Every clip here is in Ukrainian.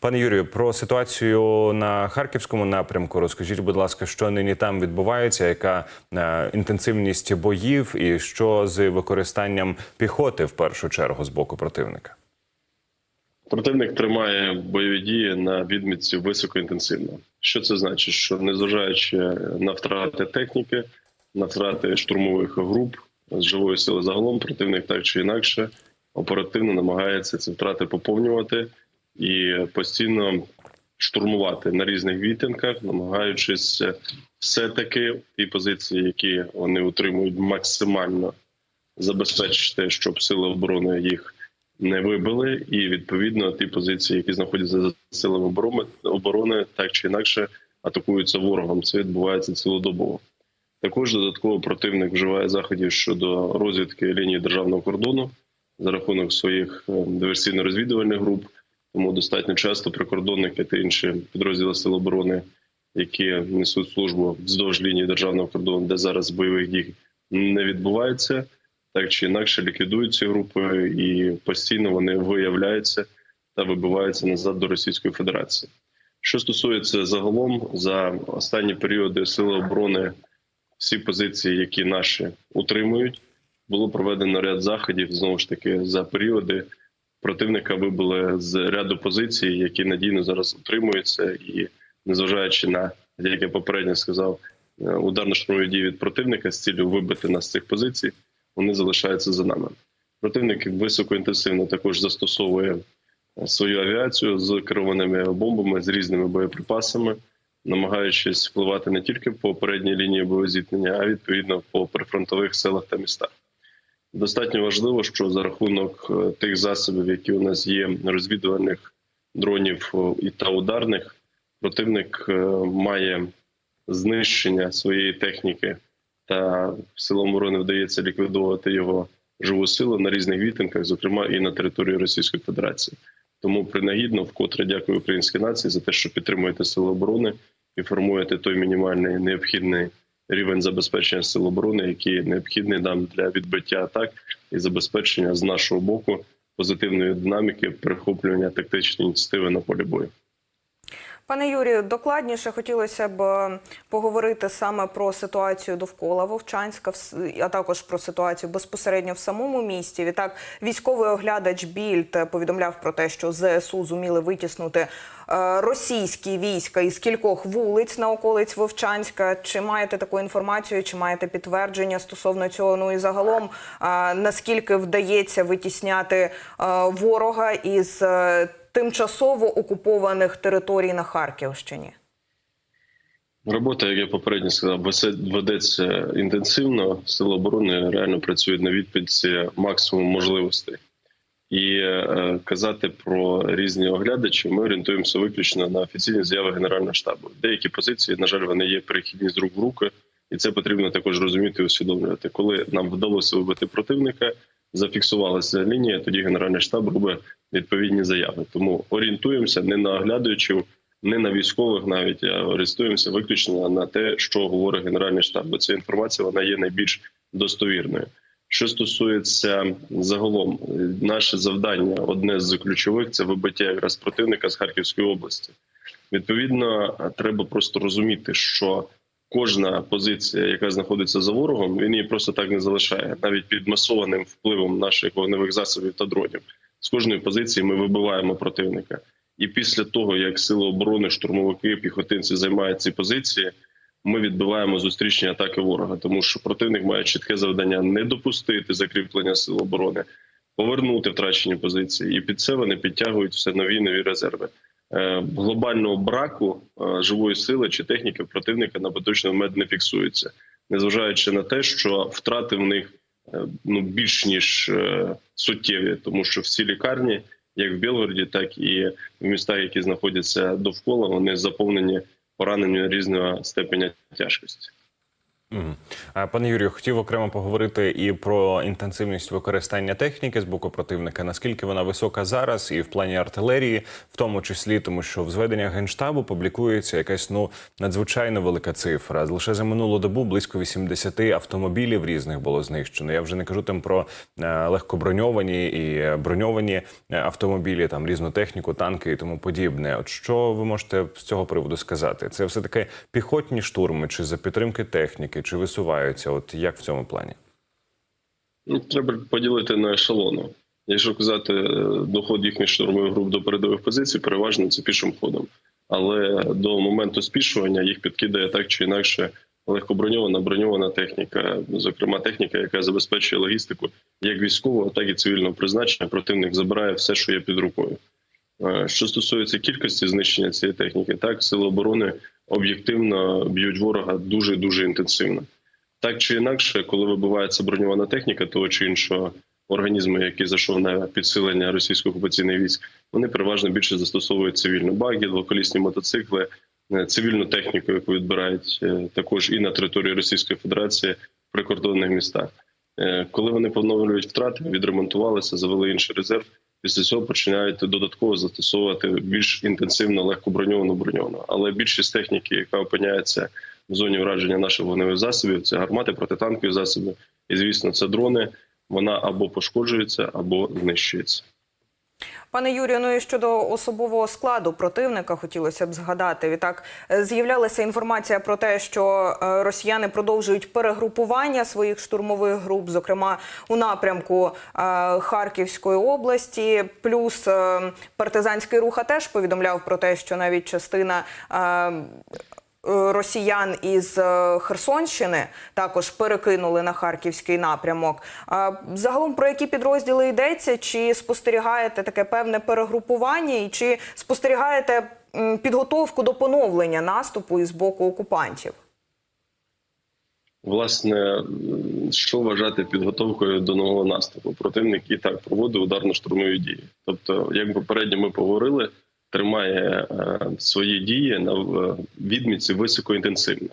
Пане Юрію, про ситуацію на харківському напрямку розкажіть, будь ласка, що нині там відбувається, яка е, інтенсивність боїв, і що з використанням піхоти в першу чергу з боку противника? Противник тримає бойові дії на відмітці високоінтенсивно. Що це значить? Що незважаючи на втрати техніки, на втрати штурмових груп з живої сили загалом, противник так чи інакше оперативно намагається ці втрати поповнювати і постійно штурмувати на різних відтинках, намагаючись все-таки ті позиції, які вони утримують, максимально забезпечити, щоб сили оборони їх не вибили, і відповідно ті позиції, які знаходяться за силами оборони, так чи інакше атакуються ворогом. Це відбувається цілодобово. Також додатково противник вживає заходів щодо розвідки лінії державного кордону за рахунок своїх е, диверсійно-розвідувальних груп. Тому достатньо часто прикордонники та інші підрозділи Сил оборони, які несуть службу вздовж лінії державного кордону, де зараз бойових дій не відбувається, так чи інакше ліквідують ці групи, і постійно вони виявляються та вибиваються назад до Російської Федерації. Що стосується загалом за останні періоди Сили оборони, всі позиції, які наші утримують, було проведено ряд заходів знову ж таки за періоди. Противника вибили з ряду позицій, які надійно зараз утримуються, і незважаючи на як я попередньо сказав, е, ударно-штурмові дії від противника з цілею вибити нас з цих позицій, вони залишаються за нами. Противник високоінтенсивно також застосовує е, свою авіацію з керованими бомбами з різними боєприпасами, намагаючись впливати не тільки по передній лінії боєзіткнення, а відповідно по прифронтових селах та містах. Достатньо важливо, що за рахунок е, тих засобів, які у нас є, розвідувальних дронів і та ударних, противник е, має знищення своєї техніки, та силам оборони вдається ліквідувати його живу силу на різних відтинках, зокрема і на території Російської Федерації. Тому принагідно вкотре дякую українській нації за те, що підтримуєте сили оборони і формуєте той мінімальний необхідний рівень забезпечення сил оборони, який необхідний нам для відбиття атак і забезпечення з нашого боку позитивної динаміки перехоплювання тактичної ініціативи на полі бою. Пане Юрію, докладніше хотілося б поговорити саме про ситуацію довкола Вовчанська, а також про ситуацію безпосередньо в самому місті. Відтак, військовий оглядач Більд повідомляв про те, що ЗСУ зуміли витіснути е, російські війська із кількох вулиць на околиць Вовчанська. Чи маєте таку інформацію, чи маєте підтвердження стосовно цього? Ну і загалом е, наскільки вдається витісняти е, ворога із тимчасово окупованих територій на Харківщині? Робота, як я попередньо сказав, ведеться інтенсивно. Сили оборони реально працюють на відпідці максимум можливостей. І е, казати про різні оглядачі ми орієнтуємося виключно на офіційні заяви Генерального штабу. Деякі позиції, на жаль, вони є перехідні з рук в руки, і це потрібно також розуміти і усвідомлювати. Коли нам вдалося вибити противника, зафіксувалася лінія, тоді Генеральний штаб робить відповідні заяви. Тому орієнтуємося не на оглядачів, не на військових, навіть а орієнтуємося виключно на те, що говорить Генеральний штаб. Бо ця інформація вона є найбільш достовірною. Що стосується загалом, наше завдання одне з ключових це вибиття якраз противника з Харківської області. Відповідно, треба просто розуміти, що кожна позиція, яка знаходиться за ворогом, він її просто так не залишає, навіть під масованим впливом наших вогневих засобів та дронів. З кожної позиції ми вибиваємо противника. І після того, як сили оборони, штурмовики, піхотинці займають ці позиції, ми відбиваємо зустрічні атаки ворога, тому що противник має чітке завдання не допустити закріплення сил оборони, повернути втрачені позиції, і під це вони підтягують все нові нові резерви. Е, Глобального браку е, живої сили чи техніки противника на поточний момент не фіксується, незважаючи на те, що втрати в них ну більш ніж е, суттєві, тому що всі лікарні, як в Білгороді, так і в містах, які знаходяться довкола, вони заповнені пораненням різного степеня тяжкості. Пане Юрію, хотів окремо поговорити і про інтенсивність використання техніки з боку противника. Наскільки вона висока зараз, і в плані артилерії, в тому числі, тому що в зведеннях генштабу публікується якась ну надзвичайно велика цифра. Лише за минулу добу близько 80 автомобілів різних було знищено. Я вже не кажу там про е, легкоброньовані і броньовані е, автомобілі, там різну техніку, танки і тому подібне. От що ви можете з цього приводу сказати? Це все таки піхотні штурми, чи за підтримки техніки, чи висуваються? От як в цьому плані? Ну, треба поділити на ешелони. Якщо казати е, доход їхніх штурмових груп до передових позицій, переважно це пішим ходом. Але до моменту спішування їх підкидає так чи інакше легкоброньована броньована техніка, зокрема техніка, яка забезпечує логістику як військового, так і цивільного призначення. Противник забирає все, що є під рукою. Е, Що стосується кількості знищення цієї техніки, так сили оборони об'єктивно б'ють ворога дуже дуже інтенсивно. Так чи інакше, коли вибивається броньована техніка того чи іншого організму, який зайшов на підсилення російських окупаційних військ, вони переважно більше застосовують цивільну баги, двоколісні мотоцикли, е, цивільну техніку, яку відбирають е, також і на території Російської Федерації в прикордонних містах. Е, Коли вони поновлюють втрати, відремонтувалися, завели інший резерв. Після цього починають додатково застосовувати більш інтенсивно легкоброньовану броньовану. Але більшість техніки, яка опиняється в зоні враження наших вогневих засобів, це гармати, протитанкові засоби, і звісно, це дрони. Вона або пошкоджується, або знищується. Пане Юрію, ну і щодо особового складу противника хотілося б згадати. Відтак е, з'являлася інформація про те, що е, росіяни продовжують перегрупування своїх штурмових груп, зокрема у напрямку е, Харківської області. Плюс партизанський рух теж повідомляв про те, що навіть частина. Е, Росіян із е, Херсонщини також перекинули на харківський напрямок. Загалом про які підрозділи йдеться? Чи спостерігаєте таке певне перегрупування, і чи спостерігаєте підготовку до поновлення наступу із боку окупантів? Власне, що вважати підготовкою до нового наступу? Противник і так проводив ударно-штурмові дії. Тобто, як попередньо ми поговорили, тримає е, свої дії на в- відмітці високоінтенсивно.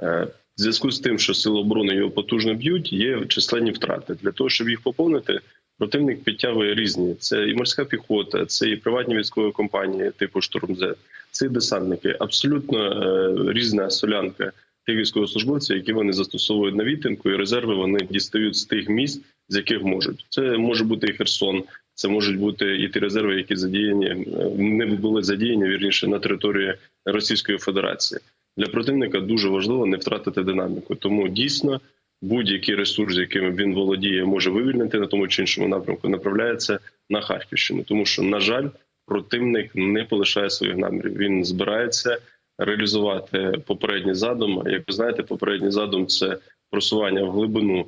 Е, в зв'язку з тим, що сили оборони його потужно б'ють, є численні втрати. Для того, щоб їх поповнити, противник підтягує різні. Це і морська піхота, це і приватні військові компанії, типу Штурмзе, це і десантники. Абсолютно е, різна солянка тих військовослужбовців, які вони застосовують на відтинку, і резерви вони дістають з тих місць, з яких можуть. Це може бути і Херсон, це можуть бути і ті резерви, які задіяні е, не були задіяні вірніше на території Російської Федерації. Для противника дуже важливо не втратити динаміку. Тому дійсно будь-який ресурс, яким він володіє, може вивільнити на тому чи іншому напрямку, направляється на Харківщину, тому що на жаль, противник не полишає своїх намірів. Він збирається реалізувати попередній задум. Як ви знаєте, попередній задум це просування в глибину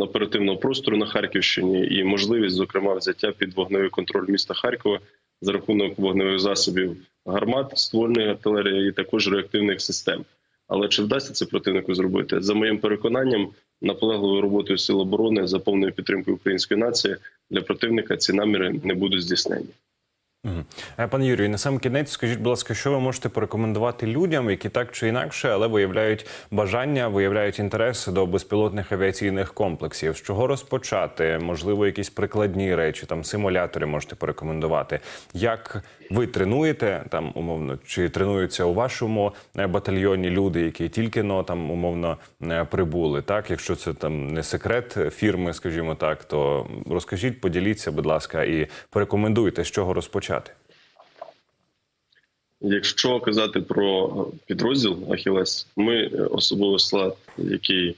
оперативного простору на Харківщині і можливість, зокрема, взяття під вогневий контроль міста Харкова за рахунок вогневих засобів гармат, ствольної артилерії і також реактивних систем. Але чи вдасться це противнику зробити? За моїм переконанням, наполегливою роботою сил оборони за повною підтримкою української нації для противника ці наміри не будуть здійснені. Е, Пане Юрію, на сам кінець скажіть, будь ласка, що ви можете порекомендувати людям, які так чи інакше, але виявляють бажання, виявляють інтерес до безпілотних авіаційних комплексів. З чого розпочати? Можливо, якісь прикладні речі, там симулятори можете порекомендувати. Як ви тренуєте там умовно, чи тренуються у вашому е, батальйоні люди, які тільки но там умовно е, прибули? Так, якщо це там не секрет фірми, скажімо так, то розкажіть, поділіться, будь ласка, і порекомендуйте, з чого розпочати. Якщо казати про підрозділ Ахілес, ми е, особовий склад, який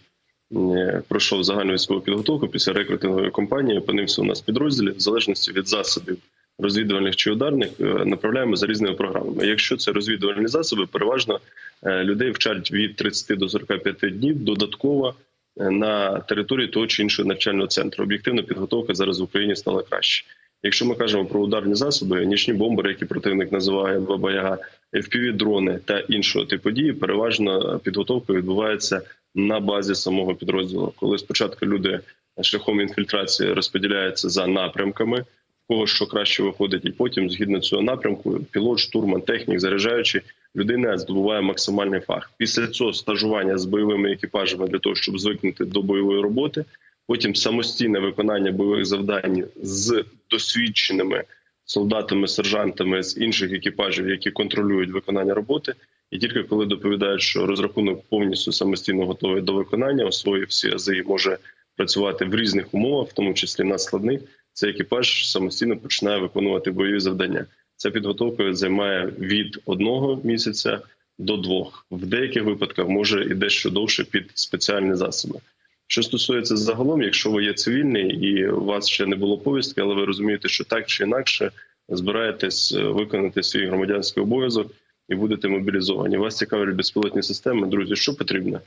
е, пройшов загальну військову підготовку після рекрутингової кампанії, опинився у нас в підрозділі в залежності від засобів розвідувальних чи ударних, е, направляємо за різними програмами. Якщо це розвідувальні засоби, переважно людей вчать від 30 до 45 днів додатково на території того чи іншого навчального центру. Об'єктивна підготовка зараз в Україні стала краще. Якщо ми кажемо про ударні засоби, нічні бомбери, які противник називає Баба-Яга, FPV-дрони та іншого типу дії, переважно підготовка відбувається на базі самого підрозділу. Коли спочатку люди шляхом інфільтрації розподіляються за напрямками, в кого що краще виходить, і потім, згідно цього напрямку, пілот, штурман, технік, заряджаючи, людина здобуває максимальний фах. Після цього стажування з бойовими екіпажами для того, щоб звикнути до бойової роботи. Потім самостійне виконання бойових завдань з досвідченими солдатами, сержантами з інших екіпажів, які контролюють виконання роботи. І тільки коли доповідають, що розрахунок повністю самостійно готовий до виконання, освоїв всі ази і може працювати в різних умовах, в тому числі на складних, цей екіпаж самостійно починає виконувати бойові завдання. Ця підготовка займає від одного місяця до двох. В деяких випадках може і дещо довше під спеціальні засоби. Що стосується загалом, якщо ви є цивільний і у вас ще не було повістки, але ви розумієте, що так чи інакше збираєтесь е, виконати свій громадянський обов'язок і будете мобілізовані. Вас цікавлять безпілотні системи. Друзі, що потрібно?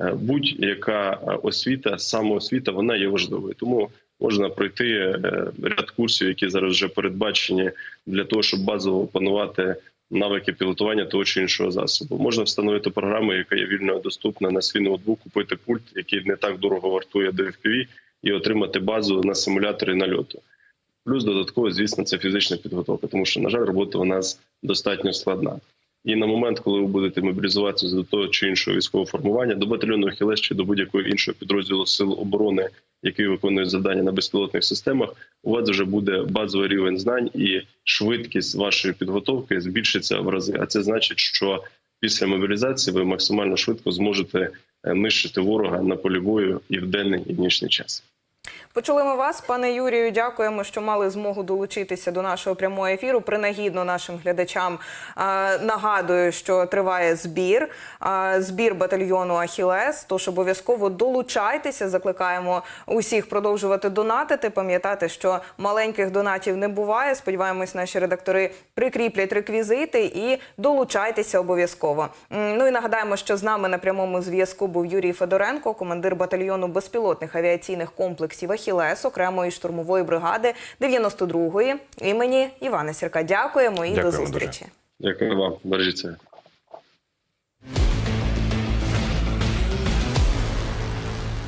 Е, Будь-яка е, освіта, самоосвіта, вона є важливою. Тому можна пройти ряд курсів, які зараз вже передбачені для того, щоб базово опанувати навики пілотування того чи іншого засобу. Можна встановити програму, яка є вільно доступна на свій ноутбук, купити пульт, який не так дорого вартує до FPV, і отримати базу на симуляторі нальоту. Плюс додатково, звісно, це фізична підготовка, тому що, на жаль, робота у нас достатньо складна. І на момент, коли ви будете мобілізуватися до того чи іншого військового формування, до батальйону Хілес чи до будь-якого іншого підрозділу сил оборони, які виконують завдання на безпілотних системах, у вас вже буде базовий рівень знань і швидкість вашої підготовки збільшиться в рази. А це значить, що після мобілізації ви максимально швидко зможете е, нищити ворога на полі бою і в денний і в нічний час. Почули ми вас, пане Юрію. Дякуємо, що мали змогу долучитися до нашого прямого ефіру. Принагідно нашим глядачам нагадую, що триває збір, збір батальйону Ахілес. Тож обов'язково долучайтеся. Закликаємо усіх продовжувати донатити. Пам'ятати, що маленьких донатів не буває. Сподіваємось, наші редактори прикріплять реквізити і долучайтеся обов'язково. Ну і нагадаємо, що з нами на прямому зв'язку був Юрій Федоренко, командир батальйону безпілотних авіаційних комплексів Ахілес окремої штурмової бригади 92-ї імені Івана Сірка. Дякуємо і Дякуємо до дуже. зустрічі. Дякую вам, бережіть себе.